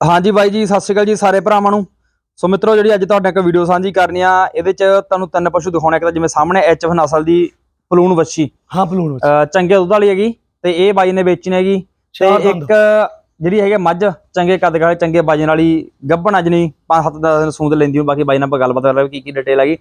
ਹਾਂਜੀ ਬਾਈ ਜੀ ਸਤਿ ਸ਼੍ਰੀ ਅਕਾਲ ਜੀ ਸਾਰੇ ਭਰਾਵਾਂ ਨੂੰ। ਸੋ ਮਿੱਤਰੋ ਜਿਹੜੀ ਅੱਜ ਤੁਹਾਡੇ ਇੱਕ ਵੀਡੀਓ ਸਾਂਝੀ ਕਰਨੀ ਆ ਇਹਦੇ ਚ ਤੁਹਾਨੂੰ ਤਿੰਨ ਪਸ਼ੂ ਦਿਖਾਉਣੇ ਇੱਕ ਤਾਂ ਜਿਵੇਂ ਸਾਹਮਣੇ ਐਚਐਫ ਨਸਲ ਦੀ ਪਲੂਣ ਵੱਛੀ। ਹਾਂ ਪਲੂਣ ਅਹ ਚੰਗੇ ਦੁੱਧ ਵਾਲੀ ਹੈਗੀ ਤੇ ਇਹ ਬਾਈ ਨੇ ਵੇਚਣੀ ਹੈਗੀ। ਤੇ। ਇੱਕ ਜਿਹੜੀ ਹੈਗੀ ਮੱਝ ਚੰਗੇ ਕੱਦ ਕਾਲੇ ਚੰਗੇ ਵਜਨ ਵਾਲੀ ਗੱਭਣ ਅਜਨੀ ਪੰਜ ਸੱਤ ਦਸ ਦਿਨ ਸੂੰਦ ਲੈਂਦੀ ਹੂੰ ਬਾਕੀ ਬਾਈ ਨਾਲ ਆਪਾਂ ਗੱਲਬਾਤ ਕਰ ਰਹੇ ਕੀ ਕੀ ਡਿਟੇਲ ਹੈਗੀ।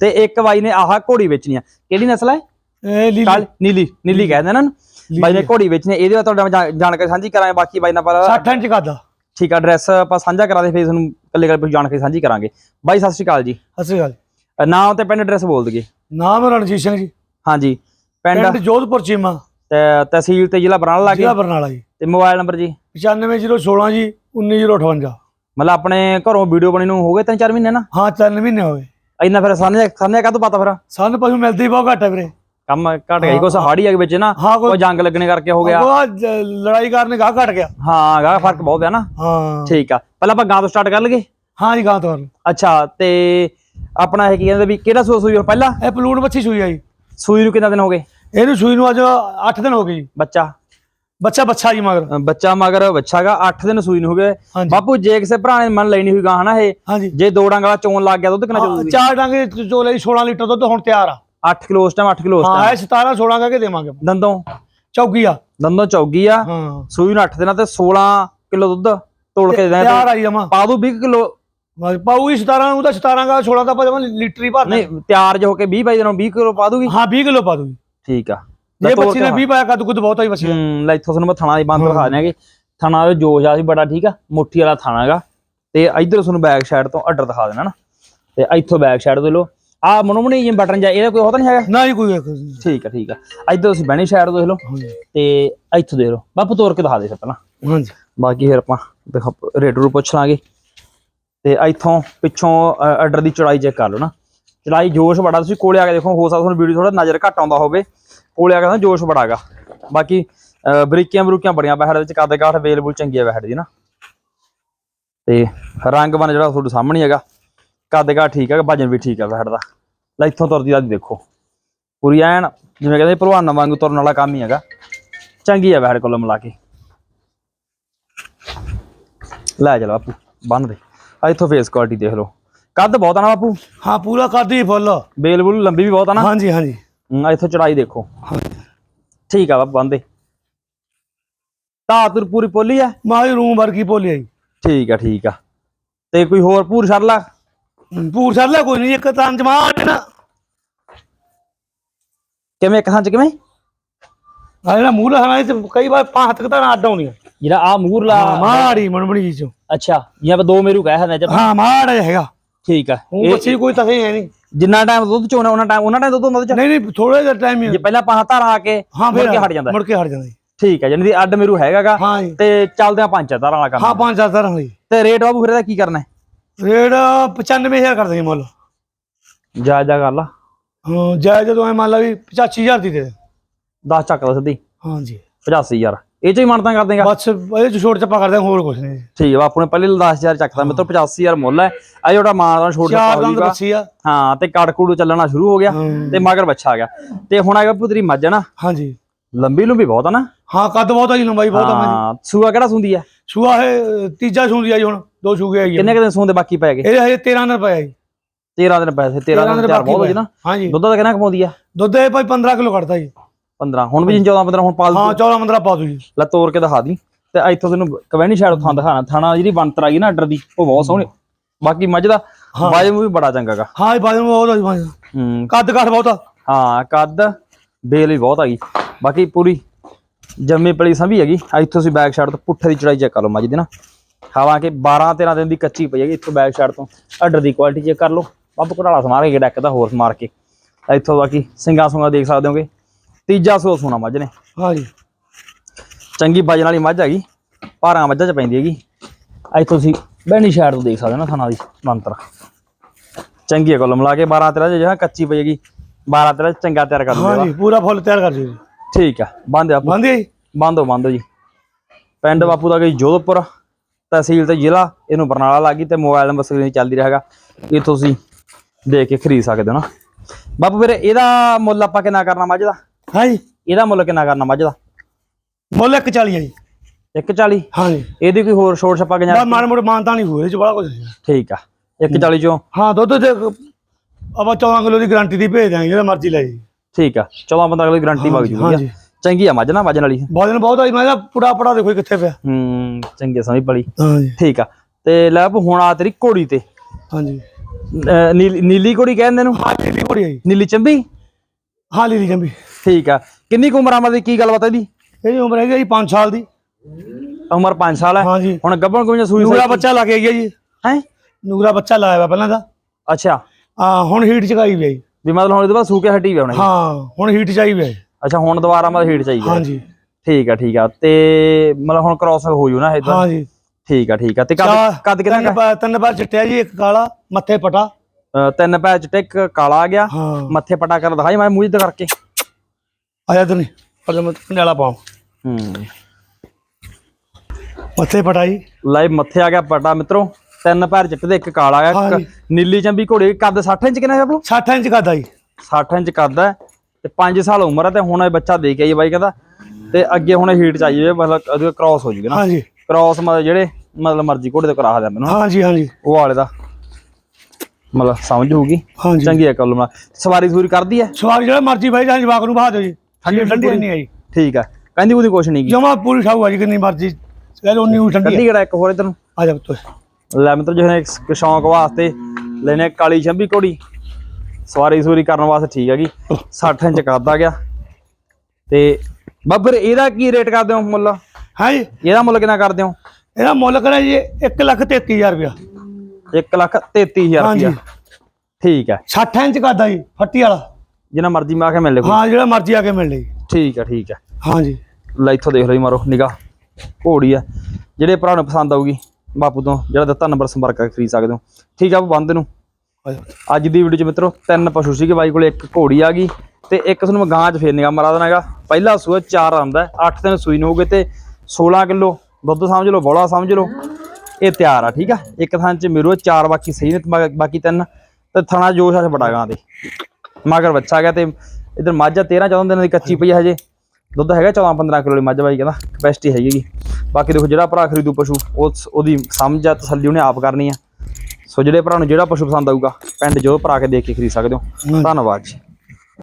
ਤੇ ਇੱਕ ਬਾਈ ਨੇ ਆਹ ਘੋੜੀ ਵੇਚਣੀ ਆ। ਕਿਹੜੀ ਨਸਲ ਹੈ ਇਹ? ਕਾਲ ਨੀਲੀ ਨੀਲੀ ਕਹਿੰਦੇ ਨੂੰ ਬਾਈ ਨੇ ਘੋੜੀ ਵੇਚਣੀ ਇਹਦੇ ਬਾਰੇ ਤੁਹਾਡੇ ਨਾਲ ਜਾ- ਜਾਣਕਾਰੀ ਸਾਂਝੀ ਕਰਾਂਗੇ ਬਾਕੀ ਬਾਈ ਨਾਲ ਆਪਾਂ 60 ਇੰਚ ਕਾਦਾ। ਠੀਕ ਆ ਐਡਰੈਸ ਆਪਾਂ ਸਾਂਝਾ ਕਰਾਂਗੇ ਫਿਰ ਤੁਹਾਨੂੰ ਕੱਲੇ ਕੱਲੇ ਜਾਣਕਾਰੀ ਸਾਂਝੀ ਕਰਾਂਗੇ। ਬਾਈ ਸਤਿ ਸ਼੍ਰੀ ਅਕਾਲ ਜੀ। ਅਸਲੀ ਗੱਲ ਅ, ਨਾਮ ਤੇ ਪਿੰਡ ਐਡਰੈਸ ਬੋਲ ਦਈਏ। ਨਾਮ ਰਣਜੀਤ ਸਿੰਘ ਜੀ। ਹਾਂਜੀ ਪਿੰਡ ਪਿੰਡ ਜੋਧਪੁਰ ਚੀਮਾ। ਤੇ ਤਹਿਸੀਲ ਤੇ ਜ਼ਿਲ੍ਹਾ ਬਰਨਾਲਾ ਲੱਗੇ? ਜ਼ਿਲ੍ਹਾ ਬਰਨਾਲਾ ਜੀ। ਤੇ ਮੋਬਾਈਲ ਨੰਬਰ ਜੀ? 95016 ਜੀ 19058 ਮਤਲਬ ਆਪਣੇ ਘਰੋਂ ਵੀਡੀਓ ਬਣੀ ਨੂੰ ਹੋ ਗਏ ਤਿੰਨ ਚਾਰ ਮਹੀਨੇ ਨਾ? ਹਾਂ ਤਿੰਨ ਮਹੀਨੇ ਹੋ ਗਏ। ਇੰਨਾ ਫਿਰ ਸਾਨੇ ਸਾਨੇ ਕਾਹਤੋਂ ਪਤਾ ਫਿਰ? ਸਾਨੂੰ ਪਸ਼ੂ ਮਿਲਦੇ ਹੀ ਬਹੁਤ ਘੱਟ ਹੈ ਵੀਰੇ। ਕੰਮ ਘਟ ਗਿਆ ਕੁਛ ਹਾੜੀ ਆ ਵਿੱਚ ਨਾ ਹਾਂ ਕੋਈ ਜੰਗ ਲੱਗਣੇ ਕਰਕੇ ਹੋ ਗਿਆ। ਉਹ ਜ- ਲੜਾਈ ਕਾਰਨ ਗਾਹ ਘਟ ਗਿਆ। ਹਾਂ ਗਾ ਫ਼ਰਕ ਬਹੁਤ ਹੈ ਨਾ। ਹਾਂ। ਠੀਕ ਆ। ਪਹਿਲਾਂ ਆਪਾਂ ਗਾਂ ਤੋਂ ਸਟਾਰਟ ਕਰ ਲਈਏ? ਹਾਂ ਜੀ ਗਾਂ ਤੋਂ ਅੱਛਾ ਤੇ ਆਪਣਾ ਇਹ ਕੀ ਕਹਿੰਦੇ ਵੀ ਕਿਹੜਾ ਸੂਆ ਸੂਈ ਪਹਿਲਾਂ? ਇਹ ਪਲੂਣ ਬੱਚੀ ਸੂਈ ਆ ਜੀ। ਸੂਈ ਨੂੰ ਕਿੰਨਾ ਦਿਨ ਹੋ ਗਏ? ਇਹਨੂੰ ਸੂਈ ਨੂੰ ਅੱਜ 8 ਦਿਨ ਹੋ ਗਏ ਜੀ। ਬੱਚਾ? ਬੱਚਾ ਬੱਚਾ ਜੀ ਮਗਰ। ਅ, ਬੱਚਾ ਮਗਰ ਬੱਚਾਗਾ 8 ਦਿਨ ਸੂਈ ਨੂੰ ਹੋ ਗਏ। ਹਾਂਜੀ ਬਾਪੂ ਜੇ ਕਿਸੇ ਭਰਾ ਨੇ ਮਨ ਲੈਣੀ ਹੋਈ ਗਾਂ ਹਨਾ ਇਹ? ਹਾਂਜੀ ਜੇ। ਦੋ ਡੰਗ ਵਾਲਾ ਚੋਣ ਲੱਗ ਗਿਆ ਦੁੱਧ ਕਿੰਨਾ ਹਾਂ, ਚੋਦੂਗੀ ਚਾਰ ਡਾਂਗੇ ਚੋਲੇ 16 ਲੀਟਰ ਦੁੱਧ ਹੁਣ ਤਿਆਰ ਆ। 8 ਕਿਲੋ ਉਸ ਟਾਈਮ 8 ਕਿਲੋ ਉਸ ਹਾਂ ਟਾਈਮ ਇਹ 17 16 ਕਰਕੇ ਦੇਵਾਂਗੇ ਦੰਦੋਂ। ਚੌਕੀ ਆ। ਦੰਦੋਂ ਚੌਗੀ ਆ। ਹਾਂ। ਸੂਈ ਨੂੰ 8 ਦਿਨਾਂ ਤੇ 16 ਕਿਲੋ ਦੁੱਧ ਤੋਲ ਕੇ ਦੇ ਤਿਆਰ ਦਾਂਗੇ ਆ ਜੀ ਜਮਾ। ਪਾ ਦੂ 20 ਕਿਲੋ। ਪਾਉਗੀ 17 ਉਹਦਾ 17 ਦਾ 16 ਦਾ ਆਪਾਂ ਜਮਾ ਲੀਟਰ ਹੀ ਭਰਨਾ। ਨਹੀਂ ਤਿਆਰ ਜੋ ਹੋ ਕੇ 20 ਬਾਈ ਦਿਨੋਂ 20 ਕਿਲੋ ਪਾ ਦੂਗੀ। ਹਾਂ 20 ਕਿਲੋ ਪਾ ਦੂਗੀ। ਠੀਕ ਆ। ਜੇ ਲੈ ਤੋਲ ਬੱਚੀ ਕੇ ਨੇ 20 ਪਾਇਆ ਕੱਦ ਕੁੱਦ ਬਹੁਤ ਆਈ ਬੱਚੀ ਦਾ। ਹੂੰ ਲੈ ਇੱਥੋਂ ਤੁਹਾਨੂੰ ਮੈਂ ਥਣਾ ਦੀ ਬੰਦ। ਦਿਖਾ ਦਿਆਂਗੇ। ਥਣਾ ਦਾ ਜੋਸ਼ ਆ ਸੀ ਬੜਾ ਠੀਕ ਆ ਮੁੱਠੀ ਵਾਲਾ ਥਣਾ ਹੈਗਾ ਤੇ ਇੱਧਰ ਤੁਹਾਨੂੰ ਬੈਕ ਸਾਈਡ ਤੋਂ ਅੱਡਰ ਦਿਖਾ ਦੇਣਾ ਨਾ। ਤੇ ਇੱਥੋਂ ਬੈਕ ਸਾਈਡ ਤੋਂ ਲਓ। ਆ ਮਨੋਮਣੀ ਜਿਵੇਂ ਬਟਨ ਜਾ ਇਹਦਾ ਕੋਈ ਹੋਰ ਤਾਂ ਨਹੀਂ ਹੈਗਾ? ਨਾ ਕੋਈ। ਠੀਕ ਆ ਠੀਕ ਆ। ਇੱਧਰ ਤੁਸੀਂ ਬਹਿਣੀ ਸਾਈਡ ਤੋਂ ਦੇਖ ਲਓ। ਹਾਂਜੀ। ਤੇ ਇੱਥੋਂ ਦੇਖ ਲਓ। ਬਾਪੂ ਤੋਰ ਕੇ ਦਿਖਾ ਦੇ ਪਹਿਲਾਂ ਹਾਂਜੀ। ਬਾਕੀ ਫਿਰ ਆਪਾਂ ਦਿਖਾ ਰੇਟ ਰੂ ਪੁੱਛ ਲਾਂਗੇ। ਤੇ ਇੱਥੋਂ ਪਿੱਛੋਂ ਆਰਡਰ ਦੀ ਚੜਾਈ ਚੈੱਕ ਕਰ ਲਓ ਨਾ। ਚੜਾਈ ਜੋਸ਼ ਬੜਾ ਤੁਸੀਂ ਕੋਲੇ ਆ ਕੇ ਦੇਖੋ ਹੋ ਸਕਦਾ ਤੁਹਾਨੂੰ ਵੀਡੀਓ ਥੋੜਾ ਨਜ਼ਰ ਘੱਟ ਆਉਂਦਾ ਹੋਵੇ। ਕੋਲੇ ਆ ਕੇ ਨਾ ਜੋਸ਼ ਬੜਾਗਾ ਬਾਕੀ ਅਹ, ਬਰੀਕੀਆਂ ਬਰੂਕੀਆਂ ਬੜੀਆਂ ਬਹਿੜ ਵਿੱਚ ਕੱਦ ਕਾਠ ਅਵੇਲੇਬਲ ਚੰਗੀ ਆ ਬਹਿੜ ਦੀ ਨਾ। ਤੇ ਰੰਗ ਬਨ ਜਿਹੜਾ ਤੁਹਾਡੇ ਸਾਹਮਣੇ ਹੈਗਾ। ਕੱਦ ਕਾਠ ਠੀਕ ਹੈਗਾ ਵਜਨ ਵੀ ਠੀਕ ਹੈ ਬਹਿੜ ਦਾ ਲੈ ਇੱਥੋਂ ਤੁਰਦੀ ਦਾ ਦੇਖੋ। ਪੂਰੀ ਐਨ ਜਿਵੇਂ ਕਹਿੰਦੇ ਭਲਵਾਨਾਂ ਵਾਂਗੂ ਤੁਰਨ ਵਾਲਾ ਕੰਮ ਹੀ ਹੈਗਾ। ਚੰਗੀ ਆ ਬਹਿੜ ਕੋਲ ਮਿਲਾ ਕੇ। ਲੈ ਚਲ ਬਾਪੂ ਬੰਨ ਦੇ। ਆ ਇੱਥੋਂ ਫੇਸ ਕੁਆਲਿਟੀ ਦੇਖ ਲਓ। ਕੱਦ ਬਹੁਤ ਆ ਨਾ ਬਾਪੂ? ਹਾਂ ਪੂਰਾ ਕੱਦ ਹੀ ਫੁੱਲ। ਬੇਲ ਬੁਲ ਲੰਬੀ ਵੀ ਬਹੁਤ ਆ ਨਾ? ਹਾਂਜੀ ਹਾਂਜੀ। ਆ ਇੱਥੋਂ ਚੜਾਈ ਦੇਖੋ। ਠੀਕ ਆ ਬਾਪੂ ਬੰਨ ਦੇ। ਧਾਤੁਰ ਪੂਰੀ ਪੋਲੀ ਆ? ਮਾਈ ਰੂਮ ਵਰਗੀ ਭੋਲੀ ਆਈ ਠੀਕ ਆ ਠੀਕ ਆ। ਤੇ ਕੋਈ ਹੋਰ ਪੂਰ ਛੱਡ ਲਾ? ਪੂਰ ਛੱਡ ਲੈ ਕੋਈ ਨਹੀਂ ਇੱਕ ਤਾਂ ਜਮਾਟ ਨਾ। ਕਿਵੇਂ ਇੱਕ ਥਾਂ ਚ ਕਿਵੇਂ? ਆ ਜਿਹੜਾ ਮੂੰਹ ਲਖਣਾ ਤੇ ਕਈ ਵਾਰ ਪੰਜ ਹੱਥ ਕਤਾਂ ਅੱਡ ਆਉਂਦੀਆਂ। ਜਿਹੜਾ ਆ ਮੂਰਲਾ ਹਾਂ ਮਾੜੀ ਮਣਮਣੀ ਚ। ਅੱਛਾ ਇਹ ਆਪਾਂ ਦੋ ਮੇਰੂ ਕਹਿ ਸਕਦੇ ਆ ਹਾਂ ਮਾੜਾ ਜਿਹਾ ਹੈਗਾ। ਠੀਕ ਆ। ਉਹ ਇਹ ਬੱਚੀ ਕੋਈ ਤਸੇ ਹੈ ਨਹੀਂ। ਜਿੰਨਾ ਟਾਈਮ ਦੁੱਧ ਚੋਣਾ ਉਹਨਾਂ ਟਾਈਮ ਉਹਨਾਂ ਟਾਈਮ ਦੁੱਧ ਹੁੰਦਾ ਉਹਦੇ ਚ ਨਹੀਂ ਨਹੀਂ ਥੋੜੇ ਜਿਹਾ ਟਾਈਮ ਹੀ ਜੇ ਪਹਿਲਾਂ ਪਾਹ ਧਾਰਾਂ ਆ ਕੇ ਹਾਂ ਮੁੜ ਫਿਰ ਕੇ ਹਟ ਜਾਂਦਾ। ਮੁੜ ਕੇ ਹਟ ਜਾਂਦਾ ਜੀ। ਠੀਕ ਆ ਜਾਨੀ ਦੀ ਅੱਡ ਮੇਰੂ ਹੈਗਾਗਾ ਹਾਂ ਜੀ। ਤੇ ਚੱਲਦੇ ਆ ਪੰਜ ਧਾਰਾਂ ਵਾਲਾ ਕੰਮ। ਹਾਂ ਪੰਜ ਹਜ਼ਾਰ ਦੀ ਤੇ ਰੇਟ ਬਾਬੂ ਫਿਰ ਇਹਦਾ ਕੀ ਕਰਨਾ ਹੈ? ਰੇਟ 95000 ਕਰ ਦੇਗੇ ਮੁੱਲ। ਜਾ ਜਾ ਕਰ ਲਾ ਹਾਂ ਜੈ ਜਦੋਂ ਐ ਮੰਨ ਲਾ ਵੀ 85000 ਦੀ ਦੇ ਦੇ। 10 ਚੱਕ ਦਾ ਸਿੱਧੀ। ਹਾਂ ਜੀ 85000 ਇਹ ਚ ਹੀ ਮੰਨਤਾ ਕਰ ਦੇਗਾ ਬਸ ਇਹਦੇ ਚ ਛੋਟ ਚੱਪਾ ਕਰਦੇ ਹਾਂ, ਹੋਰ ਕੁਝ ਨਹੀਂ। ਠੀਕ ਹੈ ਬਾਪੂ ਨੇ ਪਹਿਲੇ 10000 ਚੱਕਦਾ ਮਿੱਤਰ 85000 ਮੁੱਲ ਹੈ। ਆ ਜਿਹੜਾ ਮਾਂ ਦਾ ਛੋਟ ਹੋਊਗਾ। ਬੱਚੀ ਆ। ਹਾਂ ਤੇ ਕੜਕੂੜੂ ਚੱਲਣਾ ਸ਼ੁਰੂ ਹੋ ਗਿਆ ਹਾਂ। ਤੇ ਮਗਰ ਬੱਚਾ ਆ ਗਿਆ। ਤੇ ਹੁਣ ਆਏਗਾ ਪੁੱਤਰੀ ਮੱਝ ਨਾ? ਹਾਂਜੀ। ਲੰਬੀ ਲੰਬੀ ਬਹੁਤ ਆ ਨਾ? ਹਾਂ ਕੱਦ ਬਹੁਤ ਆ ਜੀ ਲੰਬਾਈ ਬਹੁਤ ਆ। ਹਾਂ ਸੂਆ ਕਿਹੜਾ ਸੁੰਦੀ ਆ? ਸੂਆ ਇਹ ਤੀਜਾ ਸੂੰਦੀ ਆ ਜੀ ਹੁਣ। ਦੋ ਸੂਗੇ ਆਈ ਕਿੰਨੇ ਕਿੰਨੇ ਸੂੰਦੇ ਬਾਕੀ ਪੈ ਗਏ? ਇਹਦੇ ਹਜੇ 13 ਦਿਨ ਪਿਆ ਜੀ। 13 ਦਿਨ ਪੈਸੇ 13 ਦਿਨ ਬਹੁਤ ਹੋ ਜੀ ਨਾ। ਹਾਂਜੀ। ਦੁੱਧ ਦਾ ਕਿੰਨਾ ਕਮਾਉਂਦੀ ਆ? ਦੁੱਧ ਇਹ ਭਾਈ 15 ਕਿਲੋ ਕੱਢਦਾ ਜੀ। 15 ਹੁਣ ਵੀ 14 15 ਹੁਣ ਪਾਲ ਹਾਂ 14 15 ਪਾ ਦੂ ਜੀ। ਲੈ ਤੋੜ ਕੇ ਦਿਖਾ ਦੀ। ਤੇ ਇੱਥੋਂ ਤੈਨੂੰ ਕਵੈਣੀ ਸ਼ਾਇਦ ਥਾਂ ਦਿਖਾਣਾ ਥਾਣਾ ਜਿਹੜੀ ਬੰਤਰ ਆ ਗਈ ਨਾ ਅੱਡਰ ਦੀ ਉਹ ਬਹੁਤ ਸੋਹਣੀ। ਬਾਕੀ ਮੱਝ ਦਾ ਹਾਂ। ਵਾਜਮ ਵੀ ਬੜਾ ਚੰਗਾਗਾ ਹਾਂ ਇਹ ਬਾਜੂ ਬਹੁਤ ਆ ਜੀ ਬਾਜੂ। ਹੂੰ। ਕੱਦ ਕੱਦ ਬਹੁਤ ਆ। ਹਾਂ ਕੱਦ ਬੇਲ ਵੀ ਬਹੁਤ ਹੈਗੀ ਬਾਕੀ ਪੂਰੀ ਜੰਮੀ ਪਲੀ ਸੰਭੀ ਹੈਗੀ। ਆ ਇੱਥੋਂ ਤੁਸੀਂ ਬੈਕ ਸਾਈਡ ਤੋਂ ਪੁੱਠੇ ਦੀ ਚੜਾਈ ਚੈੱਕ ਕਰ ਲਓ ਮੱਝ ਦੀ ਨਾ। ਹਾਲਾਂਕਿ 12 13 ਦਿਨ ਦੀ ਕੱਚੀ ਪਈ ਹੈਗੀ ਇੱਥੋਂ ਬੈਕ ਸਾਈਡ ਤੋਂ। ਆਰਡਰ ਦੀ ਕੁਆਲਿਟੀ ਚੈੱਕ ਕਰ ਲਓ। ਬੱਬ ਘਟਾਲਾ ਸਮਾਰ ਕੇ ਡੈਕ ਦਾ ਹੋਰ ਮਾਰ ਕੇ। ਇੱਥੋਂ ਬਾਕੀ ਸਿੰਗਾ ਸੁੰਗਾ ਦੇਖ ਸਕਦੇ ਹੋਗੇ। ਤੀਜਾ ਸੋ ਸੋਨਾ ਮੱਝ ਨੇ। ਹਾਂ ਜੀ ਚੰਗੀ ਵਜਨ ਵਾਲੀ ਮੱਝ ਹੈਗੀ। ਭਾਰਾਂ ਮੱਝਾਂ ਚ ਪੈਂਦੀ ਹੈਗੀ। ਇੱਥੋਂ ਤੁਸੀਂ ਬਹਿਣੀ ਸਾਈਡ ਤੋਂ ਦੇਖ ਸਕਦੇ ਹੋ ਨਾ ਥਾਣਾ ਦੀ ਮੰਤਰ। ਚੰਗੀ ਹੈ ਕੁੱਲ ਮਿਲਾ ਕੇ 12 13 ਜਿਹੜਾ ਕੱਚੀ ਪਈ ਹੈਗੀ। 12 13 ਚੰਗਾ ਤਿਆਰ ਕਰ ਦੂਗਾ ਪੂਰਾ ਫੁੱਲ ਤਿਆਰ ਕਰ ਦਿਓ ਠੀਕ ਆ ਬੰਦ ਆ ਬੰਦੀ ਬੰਦੋ ਬੰਦੋ ਜੀ। ਪਿੰਡ ਬਾਪੂ ਦਾ ਗਈ ਜੋਧਪੁਰ ਤਹਿਸੀਲ ਤੇ ਜ਼ਿਲ੍ਹਾ ਇਹਨੂੰ ਬਰਨਾਲਾ ਲੱਗੀ ਤੇ ਮੋਬਾਈਲ ਨੰਬਰ ਸਕਰੀਨ ਚੱਲਦੀ ਰਹੇਗਾ ਇਹ ਤੁਸੀਂ ਦੇਖ ਕੇ ਖਰੀਦ ਸਕਦੇ ਹੋ ਨਾ। ਬਾਪੂ ਵੀਰੇ ਇਹਦਾ ਮੁੱਲ ਆਪਾਂ ਕਿੰਨਾ ਕਰਨਾ ਮੱਝ ਦਾ? ਹਾਂ ਜੀ ਇਹਦਾ ਮੁੱਲ ਕਿੰਨਾ ਕਰਨਾ ਮੱਝ ਦਾ? ਮੁੱਲ 140 ਆ ਜੀ। 140 ਹਾਂਜੀ। ਇਹਦੀ ਕੋਈ ਹੋਰ ਛੋਟ ਛਪਾ ਕੇ ਬਸ ਮਾਰੇ ਮੋਟੇ ਮਾਨਤਾ ਨਹੀਂ ਹੋਏ ਚ ਬੜਾ ਕੁਝ ਹੈ। ਠੀਕ ਆ। 140 ਚੋਂ? ਹਾਂ ਦੁੱਧ ਤੇ ਆਪਾਂ 14 ਕਿਲੋ ਦੀ ਗਾਰੰਟੀ ਦੀ ਭੇਜ ਦਾਂਗੇ ਜਿਹੜਾ ਮਰਜ਼ੀ ਲੈ ਜੀ। ਠੀਕ ਆ। 14 15 ਕਿਲੋ ਗਾਰੰਟੀ ਵਗ ਜੂਗੀ ਹਾਂਜੀ ਚੰਗੀ ਆ ਮੱਝ ਨਾ ਵਜਨ ਵਾਲੀ ਵਜਨ ਬਹੁਤ ਆਈ ਮੈਂ ਕਿਹਾ ਪੁੜਾ ਪੜਾ ਦੇਖੋ ਜੀ ਕਿੱਥੇ ਪਿਆ। ਹੂੰ ਚੰਗੀ ਸਮਝ ਪੜੀ ਹਾਂਜੀ ਠੀਕ ਆ। ਤੇ ਲੈ ਭੂ ਹੁਣ ਆ ਤੇਰੀ ਘੋੜੀ ਤੇ। ਹਾਂਜੀ ਅਹ ਨੀਲੀ ਨੀਲੀ ਘੋੜੀ ਕਹਿੰਦੇ ਨੂੰ ਹਾਂ ਲੀਲੀ ਘੋੜੀ ਆਈ ਨੀਲੀ ਚੰਬੀ? ਹਾਂ ਲੀਲੀ ਜੰਬੀ ਠੀਕ ਆ। ਕਿੰਨੀ ਕੁ ਉਮਰ ਆ ਮਤਲਬ ਕੀ ਗੱਲਬਾਤ ਇਹਦੀ? ਇਹਦੀ ਉਮਰ ਹੈਗੀ ਜੀ 5 ਸਾਲ ਦੀ। ਉਮਰ 5 ਸਾਲ ਹੈ ਹਾਂਜੀ ਹੁਣ ਗੱਭਣ ਕੋਈ ਸੂਈ ਨੂਗਰਾ ਬੱਚਾ ਲਾ ਕੇ ਆਈ ਹੈ ਜੀ। ਹੈ? ਨੂਗਰਾ ਬੱਚਾ ਲਾਇਆ ਵਾ ਪਹਿਲਾਂ ਦਾ। ਅੱਛਾ। ਹਾਂ ਹੁਣ ਹੀਟ ਚਕਾਈ ਵੀ ਆਈ ਵੀ ਮਤਲਬ ਹੁਣ ਇਹਦੇ ਬਾਅਦ ਸੂ ਕੇ ਹਟੀ ਵੀ ਆਉਣਾ ਹਾਂ ਹੁਣ ਹੀਟ ਚਾਈ ਵੀ ਆਈ ਅੱਛਾ ਹੁਣ ਦੁਬਾਰਾ ਮਤਲਬ ਹੀਟ ਚਾਹੀਦੀ ਹੈ ਹਾਂਜੀ। ਠੀਕ ਆ ਠੀਕ ਆ। ਤੇ ਮਤਲਬ ਹੁਣ ਕ੍ਰਾਸ ਹੋ ਜੂ ਨਾ ਤਾਂ ਹਾਂਜੀ। ਠੀਕ ਆ ਠੀਕ ਆ। ਤੇ ਕੱਦ ਕੱਦ ਕਿੰਨਾ ਤਿੰਨ ਤਿੰਨ ਬਾਰ ਚਿੱਟਿਆ ਜੀ ਇੱਕ ਕਾਲਾ ਮੱਥੇ ਪਟਾ। ਤਿੰਨ ਪੈ ਚ ਟਿਕ ਕਾਲਾ ਆ ਗਿਆ। ਮੱਥੇ ਪਟਾ ਕਰ ਦਿਖਾਈ ਮੈਂ ਮੂੰਹ ਤੇ ਕਰਕੇ। ਆਇਆ ਤਨੇ ਪਰ ਮੈਂ ਨਾਲਾ ਪਾਉ। ਹੂੰ। ਮੱਥੇ ਪਟਾ ਜੀ ਲਾਈਵ ਮੱਥੇ ਆ ਗਿਆ ਪਟਾ ਮਿੱਤਰੋ। ਤਿੰਨ ਪੈਰ ਚਿੱਟੇ ਤੇ ਇੱਕ ਕਾਲਾ ਆ। ਇੱਕ ਨੀਲੀ ਚੰਬੀ ਘੋੜੀ ਕੱਦ 60 ਇੰਚ ਕਿੰਨਾ ਹੈ ਬਾਬੂ? 60 ਇੰਚ ਕਰਦਾ ਜੀ? 60 ਇੰਚ ਕੱਦ ਹੈ ਤੇ 5 ਸਾਲ ਉਮਰ ਹੈ ਤੇ ਹੁਣ ਇਹ ਬੱਚਾ ਦੇ ਕੇ ਆਈ ਬਾਈ ਕਹਿੰਦਾ ਤੇ ਅੱਗੇ ਹੁਣ ਹੀਟ ਚਾਹੀਏ ਮਤਲਬ ਉਹਦੇ ਕ੍ਰਾਸ ਹੋ ਜੂਗੀ ਨਾ। ਹਾਂਜੀ। ਕ੍ਰਾਸ ਮਤਲਬ ਜਿਹੜੇ ਮਤਲਬ ਮਰਜ਼ੀ ਘੋੜੇ ਤੇ ਕਰਾ ਦਿੰਦੇ ਨਾ। ਹਾਂਜੀ ਹਾਂਜੀ। ਉਹ ਵਾਲੇ ਦਾ ਮਤਲਬ ਸਮਝ ਹੋਊਗੀ। ਚੰਗੀ ਹੈ ਕਲਮ ਸਵਾਰੀ ਸੂਰੀ ਕਰਦੀ ਹੈ ਸਵਾਰੀ ਜਿਹੜਾ ਮਰਜ਼ੀ ਬਾਈ ਜਾਂ ਜਵਾਕ ਨੂੰ ਬਾਹ ਦਿਓ ਜੀ। ਠੰਡੀ ਠੰਡੀ ਨਹੀਂ ਆਈ। ਠੀਕ ਹੈ ਕਹਿੰਦੀ ਉਹਦੀ ਕੁਛ ਨਹੀਂ ਜਮਾ ਪੂਰੀ ਠਾਊ ਆ ਜੀ ਕਿੰਨੀ ਮਰਜ਼ੀ। ਕਹਿ ਲਓ ਉਨੀ ਠੰਡੀ ਕੱਢੀ ਕਿਹੜਾ ਇੱਕ ਹੋਰ ਇਧਰ ਨੂੰ? ਆ ਜਾ ਤੋ ਲੈ ਮਿੱਤਰ ਜਿਹਨੇ ਇੱਕ ਸ਼ੌਂਕ ਵਾਸਤੇ ਲੈਨੇ ਕਾਲੀ ਛੰਬੀ ਘੋੜੀ। ਸਵਾਰੀ ਸੂਰੀ ਕਰਨ ਵਾਸਤੇ ਠੀਕ ਹੈਗੀ 60 ਇੰਚ ਕਰਦਾ ਗਿਆ। ਤੇ ਬੱਬਰ ਇਹਦਾ ਕੀ ਰੇਟ ਕਰਦੇ ਹੋ ਮੁੱਲ? ਹਾਂ ਜੀ? ਇਹਦਾ ਮੁੱਲ ਕਿੰਨਾ ਕਰਦੇ ਹੋ? ਇਹਦਾ ਮੁੱਲ ਕਰਿਆ ਜੀ? 1 ਲੱਖ 33000 ਰੁਪਇਆ। 1 ਲੱਖ 33000 ਹਾਂਜੀ। ਰੁਪਇਆ। ਠੀਕ ਹੈ 60 ਇੰਚ ਕਰਦਾ ਜੀ ਫੱਟੀ ਵਾਲਾ। ਜਿੰਨਾ ਮਰਜ਼ੀ ਮੈਂ ਕੇ ਮਿਲ ਲੈ ਹਾਂ ਜਿਹੜਾ ਮਰਜ਼ੀ ਆ ਕੇ ਮਿਲ ਲਈ ਠੀਕ ਹੈ ਠੀਕ ਹੈ ਹਾਂਜੀ। ਲੈ ਇੱਥੋਂ ਦੇਖ ਲਓ ਜੀ ਮਾਰੋ ਨਿਗਾਹ। ਘੋੜੀ ਆ। ਜਿਹੜੇ ਭਰਾ ਨੂੰ ਪਸੰਦ ਆਊਗੀ ਬਾਪੂ ਤੋਂ ਜਿਹੜਾ ਦਿੱਤਾ ਨੰਬਰ ਸੰਪਰਕ ਕਰਕੇ ਖਰੀਦ ਸਕਦੇ ਹੋ। ਠੀਕ ਆ ਬੰਦ ਨੂੰ। ਅੱਜ ਦੀ ਵੀਡੀਓ 'ਚ ਮਿੱਤਰੋ ਤਿੰਨ ਪਸ਼ੂ ਸੀਗੇ ਬਾਈ ਕੋਲੇ, ਇੱਕ ਘੋੜੀ ਆ ਗਈ ਤੇ ਇੱਕ ਤੁਹਾਨੂੰ ਮੈਂ ਗਾਂ 'ਚ ਫੇਰ ਨਿਗਾਹ ਮਾਰਾ ਦੇਣਾ ਹੈਗਾ ਪਹਿਲਾ ਸੂਆ ਚਾਰ ਆਉਂਦਾ 8 ਦਿਨ ਸੂਈ ਨੂੰ ਹੋਗੇ ਤੇ 16 ਕਿਲੋ ਦੁੱਧ ਸਮਝ ਲਓ, ਬੋਲਾ ਸਮਝ ਲਓ, ਇਹ ਤਿਆਰ ਆ, ਠੀਕ ਆ? ਇੱਕ ਥਾਂ 'ਚ ਮੇਰੋ, ਚਾਰ ਬਾਕੀ ਸਹੀ ਨੇ ਬਾਕੀ ਤਿੰਨ। ਤੇ ਥਣਾ ਜੋਸ਼ ਆ ਬੜਾ ਗਾਂ ਦੇ। ਮਗਰ ਬੱਚਾ ਗਿਆ ਤੇ ਇਧਰ ਮੱਝ ਆ 13 14 ਦਿਨਾਂ ਦੀ ਕੱਚੀ ਪਈ ਆ ਹਜੇ। ਦੁੱਧ ਹੈਗਾ 14 15 ਕਿਲੋ ਦੀ ਮੱਝ ਬਾਈ, ਕਹਿੰਦਾ ਕਪੈਸਿਟੀ ਹੈਗੀ। ਬਾਕੀ ਦੇਖੋ ਜਿਹੜਾ ਭਰਾ ਖਰੀਦੂ ਪਸ਼ੂ, ਉਸ ਉਹਦੀ ਸਮਝ ਆ, ਤਸੱਲੀ ਉਹਨੇ ਆਪ ਕਰਨੀ ਆ। ਸੋ ਜਿਹੜੇ ਭਰਾ ਨੂੰ ਜਿਹੜਾ ਪਸ਼ੂ ਪਸੰਦ ਆਊਗਾ ਪਿੰਡ ਜੋ ਭਰਾ ਕੇ ਦੇਖ ਕੇ ਖਰੀਦ ਸਕਦੇ ਹੋ। ਧੰਨਵਾਦ ਜੀ।